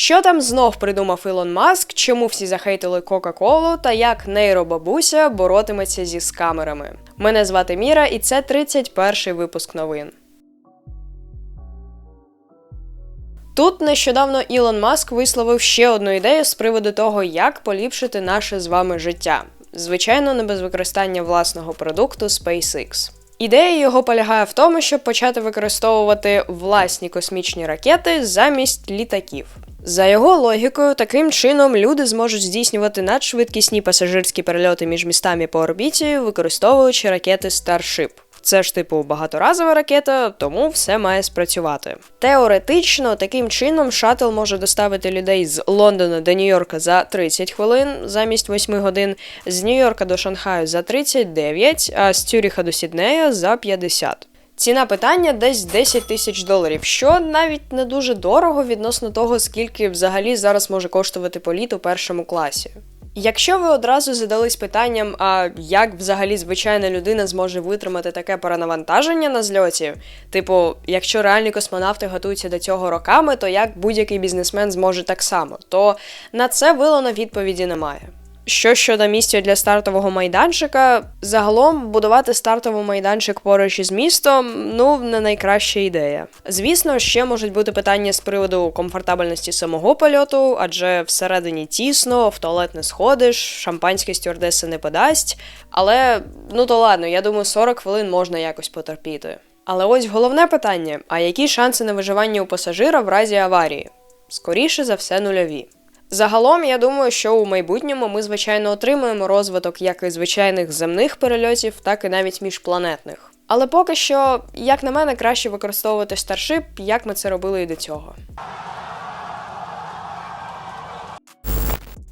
Що там знов придумав Ілон Маск, чому всі захейтили Кока-Колу та як нейробабуся боротиметься зі скамерами? Мене звати Міра, і це 31 випуск новин. Тут нещодавно Ілон Маск висловив ще одну ідею з приводу того, як поліпшити наше з вами життя. Звичайно, не без використання власного продукту SpaceX. Ідея його полягає в тому, щоб почати використовувати власні космічні ракети замість літаків. За його логікою, таким чином люди зможуть здійснювати надшвидкісні пасажирські перельоти між містами по орбіті, використовуючи ракети Starship. Це ж типу багаторазова ракета, тому все має спрацювати. Теоретично, таким чином шатл може доставити людей з Лондона до Нью-Йорка за 30 хвилин замість 8 годин, з Нью-Йорка до Шанхаю за 39, а з Цюріха до Сіднея за 50. Ціна питання десь 10 тисяч доларів, що навіть не дуже дорого відносно того, скільки взагалі зараз може коштувати політ у першому класі. Якщо ви одразу задались питанням, а як взагалі звичайна людина зможе витримати таке перенавантаження на зльоті, типу, якщо реальні космонавти готуються до цього роками, то як будь-який бізнесмен зможе так само, то на це вилано відповіді немає. Що щодо місця для стартового майданчика, загалом будувати стартовий майданчик поруч із містом ну не найкраща ідея. Звісно, ще можуть бути питання з приводу комфортабельності самого польоту, адже всередині тісно, в туалет не сходиш, шампанське стюардеси не подасть. Але ну то ладно, я думаю, 40 хвилин можна якось потерпіти. Але ось головне питання: а які шанси на виживання у пасажира в разі аварії? Скоріше за все, нульові. Загалом, я думаю, що у майбутньому ми, звичайно, отримаємо розвиток як і звичайних земних перельотів, так і навіть міжпланетних. Але поки що, як на мене, краще використовувати старшип, як ми це робили і до цього.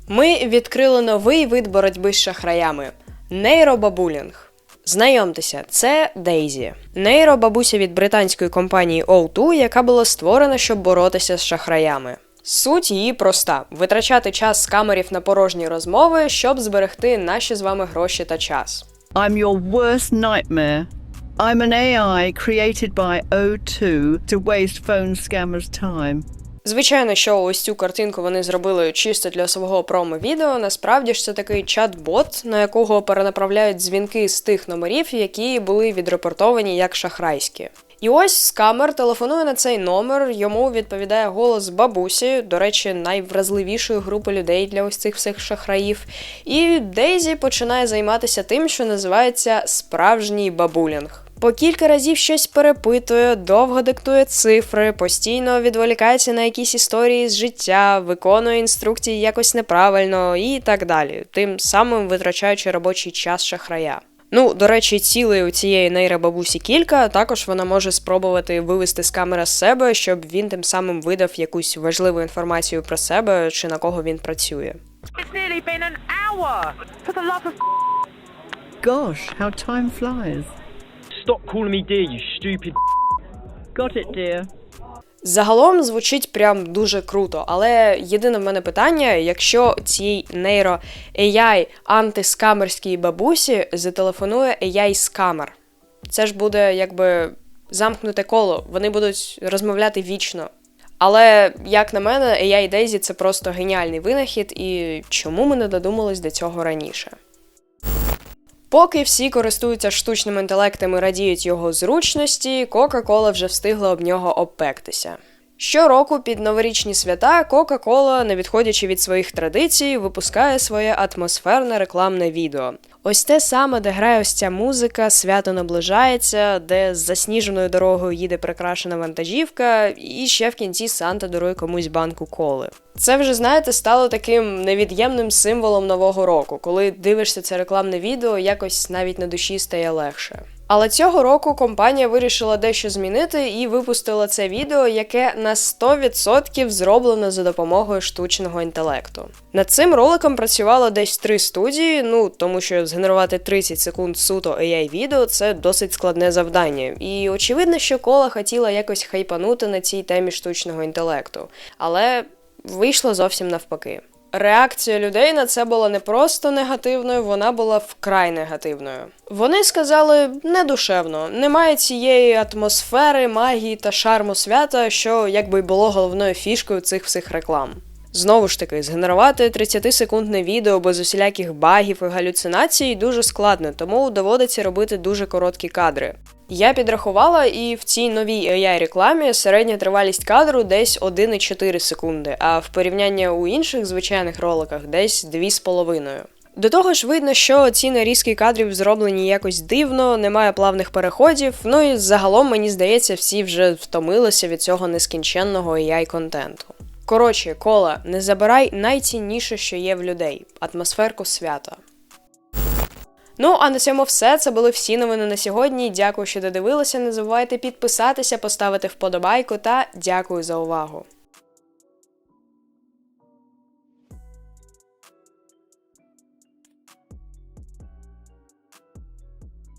Ми відкрили новий вид боротьби з шахраями нейробабулінг. Знайомтеся, це Дейзі. Нейробабуся від британської компанії O2, яка була створена, щоб боротися з шахраями. Суть її проста: витрачати час з камерів на порожні розмови, щоб зберегти наші з вами гроші та час. I'm your worst nightmare. I'm an AI created by O2 to waste phone scammers' time. Звичайно, що ось цю картинку вони зробили чисто для свого промо-відео. Насправді ж це такий чат-бот, на якого перенаправляють дзвінки з тих номерів, які були відрепортовані як шахрайські. І ось з камер телефонує на цей номер. Йому відповідає голос бабусі, до речі, найвразливішої групи людей для ось цих всіх шахраїв. І Дейзі починає займатися тим, що називається справжній бабулінг. По кілька разів щось перепитує, довго диктує цифри, постійно відволікається на якісь історії з життя, виконує інструкції якось неправильно і так далі, тим самим витрачаючи робочий час шахрая. Ну, до речі, цілей у цієї нейробабусі кілька. Також вона може спробувати вивести з камери з себе, щоб він тим самим видав якусь важливу інформацію про себе чи на кого він працює. Gosh, how time flies. Stop calling me dear, you stupid. Got it, dear. Загалом звучить прям дуже круто, але єдине в мене питання: якщо цій нейро AI антискамерській бабусі зателефонує AI з камер, це ж буде якби замкнуте коло, вони будуть розмовляти вічно. Але, як на мене, AI Daisy – це просто геніальний винахід, і чому ми не додумались до цього раніше? Поки всі користуються штучним інтелектом і радіють його зручності, Кока-Кола вже встигла об нього обпектися. Щороку під новорічні свята Кока-Кола, не відходячи від своїх традицій, випускає своє атмосферне рекламне відео. Ось те саме, де грає ось ця музика, свято наближається, де з засніженою дорогою їде прикрашена вантажівка, і ще в кінці Санта дарує комусь банку коли. Це вже, знаєте, стало таким невід'ємним символом нового року. Коли дивишся це рекламне відео, якось навіть на душі стає легше. Але цього року компанія вирішила дещо змінити і випустила це відео, яке на 100% зроблено за допомогою штучного інтелекту. Над цим роликом працювало десь три студії, ну тому що згенерувати 30 секунд суто ai відео це досить складне завдання. І очевидно, що кола хотіла якось хайпанути на цій темі штучного інтелекту. Але вийшло зовсім навпаки. Реакція людей на це була не просто негативною, вона була вкрай негативною. Вони сказали недушевно, немає цієї атмосфери, магії та шарму свята, що якби й було головною фішкою цих всіх реклам. Знову ж таки, згенерувати 30-секундне відео без усіляких багів і галюцинацій дуже складно, тому доводиться робити дуже короткі кадри. Я підрахувала, і в цій новій ai рекламі середня тривалість кадру десь 1,4 секунди, а в порівнянні у інших звичайних роликах десь 2,5. До того ж, видно, що ці нарізки кадрів зроблені якось дивно, немає плавних переходів. Ну і загалом, мені здається, всі вже втомилися від цього нескінченного ai контенту. Коротше, кола, не забирай найцінніше, що є в людей атмосферку свята. Ну, а на цьому все. Це були всі новини на сьогодні. Дякую, що додивилися. Не забувайте підписатися, поставити вподобайку та дякую за увагу.